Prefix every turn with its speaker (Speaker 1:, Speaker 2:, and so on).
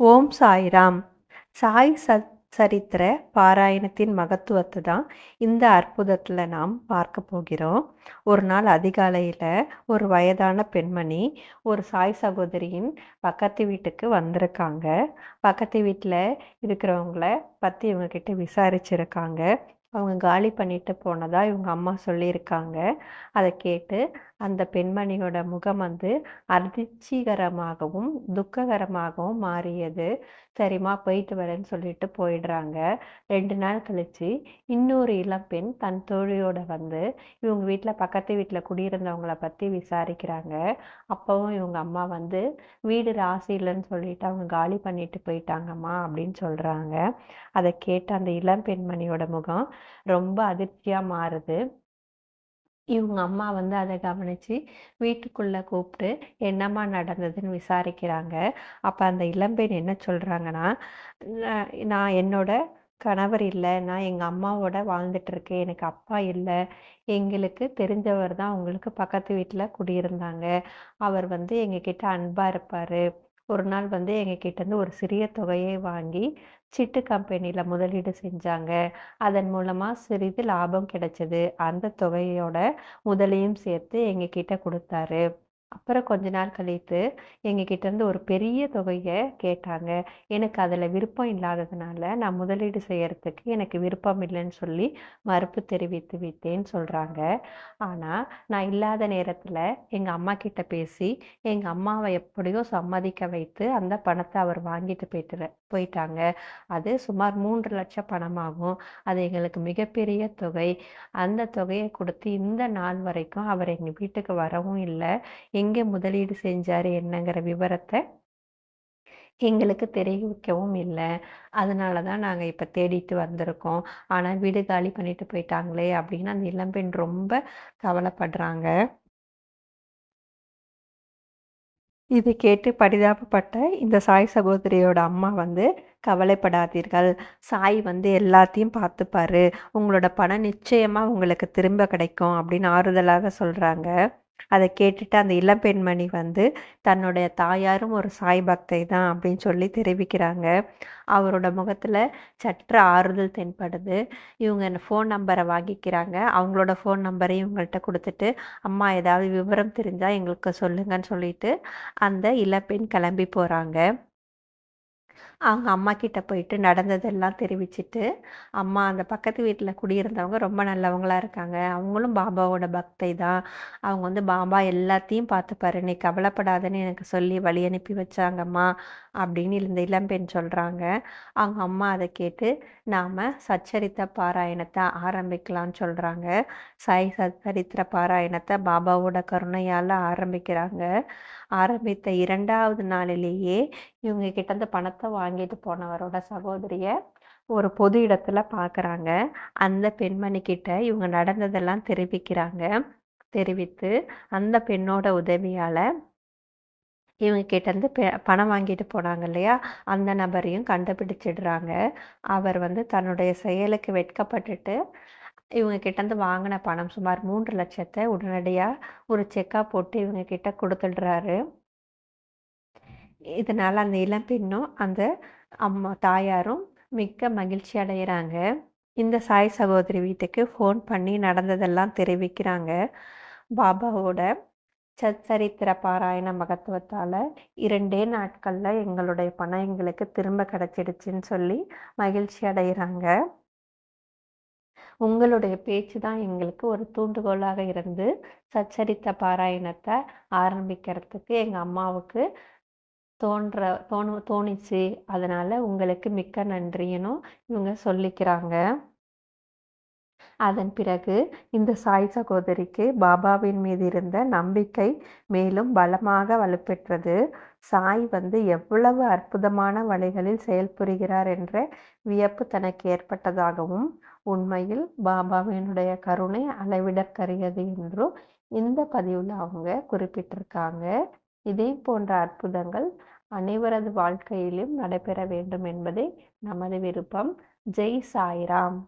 Speaker 1: ஓம் சாய்ராம். சாய் சத் சரித்திர பாராயணத்தின் மகத்துவத்தை தான் இந்த அற்புதத்தில் நாம் பார்க்க போகிறோம். ஒரு நாள் அதிகாலையில் ஒரு வயதான பெண்மணி ஒரு சாய் சகோதரியின் பக்கத்து வீட்டுக்கு வந்திருக்காங்க. பக்கத்து வீட்டில் இருக்கிறவங்கள பற்றி இவங்கக்கிட்ட விசாரிச்சிருக்காங்க. அவங்க காலி பண்ணிட்டு போனதாக இவங்க அம்மா சொல்லியிருக்காங்க. அதை கேட்டு அந்த பெண்மணியோட முகம் வந்து அதிர்ச்சிகரமாகவும் துக்ககரமாகவும் மாறியது. சரிம்மா போயிட்டு வரேன்னு சொல்லிட்டு போயிடுறாங்க. ரெண்டு நாள் கழிச்சு இன்னொரு இளம்பெண் தன் தோழியோட வந்து இவங்க வீட்டில் பக்கத்து வீட்டில் குடியிருந்தவங்கள பற்றி விசாரிக்கிறாங்க. அப்போவும் இவங்க அம்மா வந்து வீடு ராசி இல்லைன்னு சொல்லிட்டு அவங்க காலி பண்ணிட்டு போயிட்டாங்கம்மா அப்படின்னு சொல்கிறாங்க அதை கேட்டு அந்த இளம் பெண்மணியோட முகம் ரொம்ப அதிர்ச்சியாக மாறுது. இவங்க அம்மா வந்து அதை கவனித்து வீட்டுக்குள்ளே கூப்பிட்டு என்னம்மா நடந்ததுன்னு விசாரிக்கிறாங்க. அப்போ அந்த இளம்பெண் என்ன சொல்கிறாங்கன்னா நான் என்னோட கணவர் இல்லை. நான் எங்கள் அம்மாவோட வாழ்ந்துட்டுருக்கேன் எனக்கு அப்பா இல்லை. எங்களுக்கு தெரிஞ்சவர் தான் உங்களுக்கு பக்கத்து வீட்டில் குடியிருந்தாங்க. அவர் வந்து எங்ககிட்ட அன்பாக இருப்பார். ஒரு நாள் வந்து எங்ககிட்டேருந்து ஒரு சிறிய தொகையை வாங்கி சிட்டு கம்பெனியில் முதலீடு செஞ்சாங்க. அதன் மூலமாக சிறிது லாபம் கிடைச்சது. அந்த தொகையோட முதலையும் சேர்த்து எங்ககிட்ட கொடுத்தாரு. அப்புறம் கொஞ்ச நாள் கழித்து எங்ககிட்ட இருந்து ஒரு பெரிய தொகையை கேட்டாங்க. எனக்கு அதில் விருப்பம் இல்லாததுனால நான் முதலீடு செய்யறதுக்கு எனக்கு விருப்பம் இல்லைன்னு சொல்லி மறுப்பு தெரிவித்து விட்டேன்னு சொல்கிறாங்க ஆனால் நான் இல்லாத நேரத்தில் எங்கள் அம்மா கிட்ட பேசி எங்கள் அம்மாவை எப்படியோ சம்மதிக்க வைத்து அந்த பணத்தை அவர் வாங்கிட்டு போயிட்டு போயிட்டாங்க. அது சுமார் மூன்று லட்சம் பணமாகும். அது எங்களுக்கு மிகப்பெரிய தொகை. அந்த தொகையை கொடுத்து இந்த நாள் வரைக்கும் அவர் எங்கள் வீட்டுக்கு வரவும் இல்லை. எங்கே முதலீடு செஞ்சார் என்னங்கிற விவரத்தை எங்களுக்கு தெரிவிக்கவும் இல்லை. அதனால தான் நாங்கள் இப்போ தேடிட்டு வந்திருக்கோம். ஆனால் வீடு காலி பண்ணிட்டு போயிட்டாங்களே அப்படின்னு அந்த இளம்பெண் ரொம்ப கவலைப்படுறாங்க. இது கேட்டு பரிதாபப்பட்ட இந்த சாய் சகோதரியோட அம்மா வந்து கவலைப்படாதீர்கள். சாய் வந்து எல்லாத்தையும் பார்த்துப்பாரு. உங்களோட பணம் நிச்சயமாக உங்களுக்கு திரும்ப கிடைக்கும் அப்படின்னு ஆறுதலாக சொல்கிறாங்க அதை கேட்டுட்டு அந்த இளம்பெண்மணி வந்து தன்னுடைய தாயாரும் ஒரு சாய் பக்தை தான் அப்படின்னு சொல்லி தெரிவிக்கிறாங்க. அவரோட முகத்தில் சற்று ஆறுதல் தென்படுது. இவங்க ஃபோன் நம்பரை வாங்கிக்கிறாங்க. அவங்களோட ஃபோன் நம்பரையும் இவங்கள்ட்ட கொடுத்துட்டு அம்மா ஏதாவது விவரம் தெரிஞ்சால் எங்களுக்கு சொல்லுங்கன்னு சொல்லிட்டு அந்த இளப்பெண் கிளம்பி போகிறாங்க அவங்க அம்மா கிட்ட போயிட்டு நடந்ததெல்லாம் தெரிவிச்சுட்டு அம்மா அந்த பக்கத்து வீட்டில் குடியிருந்தவங்க ரொம்ப நல்லவங்களா இருக்காங்க. அவங்களும் பாபாவோட பக்தை தான். அவங்க வந்து பாபா எல்லாத்தையும் பார்த்துப்பாரு. நீ கவலைப்படாதன்னு எனக்கு சொல்லி வழி அனுப்பி வச்சாங்கம்மா அப்படின்னு இந்த இளம்பெண் சொல்கிறாங்க அவங்க அம்மா அதை கேட்டு நாம் சச்சரித்த பாராயணத்தை ஆரம்பிக்கலாம்னு சொல்கிறாங்க சாய் சச்சரித்திர பாராயணத்தை பாபாவோட கருணையால் ஆரம்பிக்கிறாங்க. ஆரம்பித்த இரண்டாவது நாளிலேயே இவங்க கிட்ட அந்த பணத்தை வாங்கிட்டு போனவரோட சகோதரிய ஒரு பொது இடத்துல பார்க்குறாங்க அந்த பெண்மணி கிட்ட இவங்க நடந்ததெல்லாம் தெரிவிக்கிறாங்க. தெரிவித்து அந்த பெண்ணோட உதவியால் இவங்க கிட்டேருந்து பெ பணம் வாங்கிட்டு போனாங்க இல்லையா? அந்த நபரையும் கண்டுபிடிச்சிடுறாங்க. அவர் வந்து தன்னுடைய செயலுக்கு வெட்கப்பட்டுட்டு இவங்க கிட்டேருந்து வாங்கின பணம் சுமார் மூன்று லட்சத்தை உடனடியாக ஒரு செக்காக போட்டு இவங்க கிட்ட கொடுத்துடுறாரு. இதனால் அந்த இளம்பெண்ணும் அந்த அம்மா தாயாரும் மிக்க மகிழ்ச்சி அடைகிறாங்க இந்த சாய் சகோதரி வீட்டுக்கு ஃபோன் பண்ணி நடந்ததெல்லாம் தெரிவிக்கிறாங்க. பாபாவோட சச்சரித்திர பாராயண மகத்துவத்தால் இரண்டே நாட்களில் எங்களுடைய பணம் எங்களுக்கு திரும்ப கிடச்சிடுச்சின்னு சொல்லி மகிழ்ச்சி அடைகிறாங்க உங்களுடைய பேச்சு தான் எங்களுக்கு ஒரு தூண்டுகோலாக இருந்து சச்சரித்த பாராயணத்தை ஆரம்பிக்கிறதுக்கு எங்கள் அம்மாவுக்கு தோன்ற தோணு தோணிச்சு. அதனால் உங்களுக்கு மிக்க நன்றின்னு இவங்க சொல்லிக்கிறாங்க. அதன் பிறகு இந்த சாய் சகோதரிக்கு பாபாவின் மீது இருந்த நம்பிக்கை மேலும் பலமாக வலுப்பெற்றது. சாய் வந்து எவ்வளவு அற்புதமான வழிகளில் செயல்புரிகிறார் என்ற வியப்பு தனக்கு ஏற்பட்டதாகவும் உண்மையில் பாபாவினுடைய கருணை அளவிடற்கரியது என்றும் இந்த பதிவில் அவங்க குறிப்பிட்டிருக்காங்க. இதே போன்ற அற்புதங்கள் அனைவரது வாழ்க்கையிலும் நடைபெற வேண்டும் என்பதே நமது விருப்பம். ஜெய் சாய்ராம்.